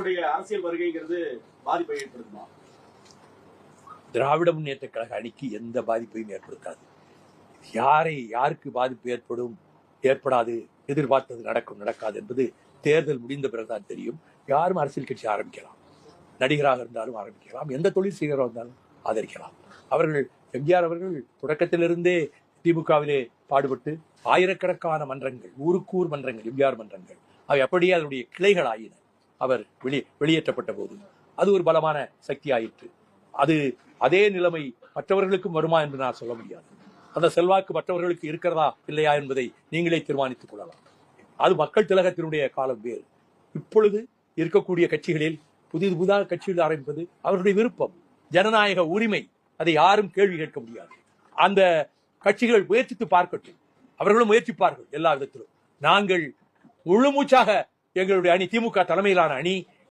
அவருடைய அரசியல் வருகைங்கிறது பாதிப்பை ஏற்படுத்துமா? திராவிட முன்னேற்ற கழக அணிக்கு எந்த பாதிப்பையும் ஏற்படுத்தாது. யாரை யாருக்கு பாதிப்பு ஏற்படும் ஏற்படாது எதிர்பார்த்தது நடக்கும் நடக்காது என்பது தேர்தல் முடிந்த பிறகுதான் தெரியும். யாரும் அரசியல் கட்சி ஆரம்பிக்கலாம். நடிகராக இருந்தாலும் ஆரம்பிக்கலாம். எந்த தொழில் செய்கிறவராக இருந்தாலும் ஆதரிக்கலாம். அவர்கள் எம்ஜிஆர் அவர்கள் தொடக்கத்திலிருந்தே திமுகவிலே பாடுபட்டு ஆயிரக்கணக்கான மன்றங்கள் ஊருக்கூர் மன்றங்கள் எம்ஜிஆர் மன்றங்கள் அவை அப்படியே அதனுடைய கிளைகள் ஆகின அவர் வெளி வெளியேற்றப்பட்ட போது. அது ஒரு பலமான சக்தி ஆயிற்று அது அதே நிலைமை மற்றவர்களுக்கும் வருமா என்று நான் சொல்ல முடியாது. அந்த செல்வாக்கு மற்றவர்களுக்கு இருக்கிறதா இல்லையா என்பதை நீங்களே தீர்மானித்துக் கொள்ளலாம். அது மக்கள் திலகத்தினுடைய காலம் வேறு. இப்பொழுது இருக்கக்கூடிய கட்சிகளில் புதிது புதிதாக கட்சிகள் ஆரம்பிப்பது அவருடைய விருப்பம். ஜனநாயக உரிமை. அதை யாரும் கேள்வி கேட்க முடியாது. அந்த கட்சிகள் முயற்சித்து பார்க்கட்டும். அவர்களும் முயற்சிப்பார்கள் எல்லா விதத்திலும். நாங்கள் முழு மூச்சாக எங்களுடைய அணி திமுக தலைமையிலான அணி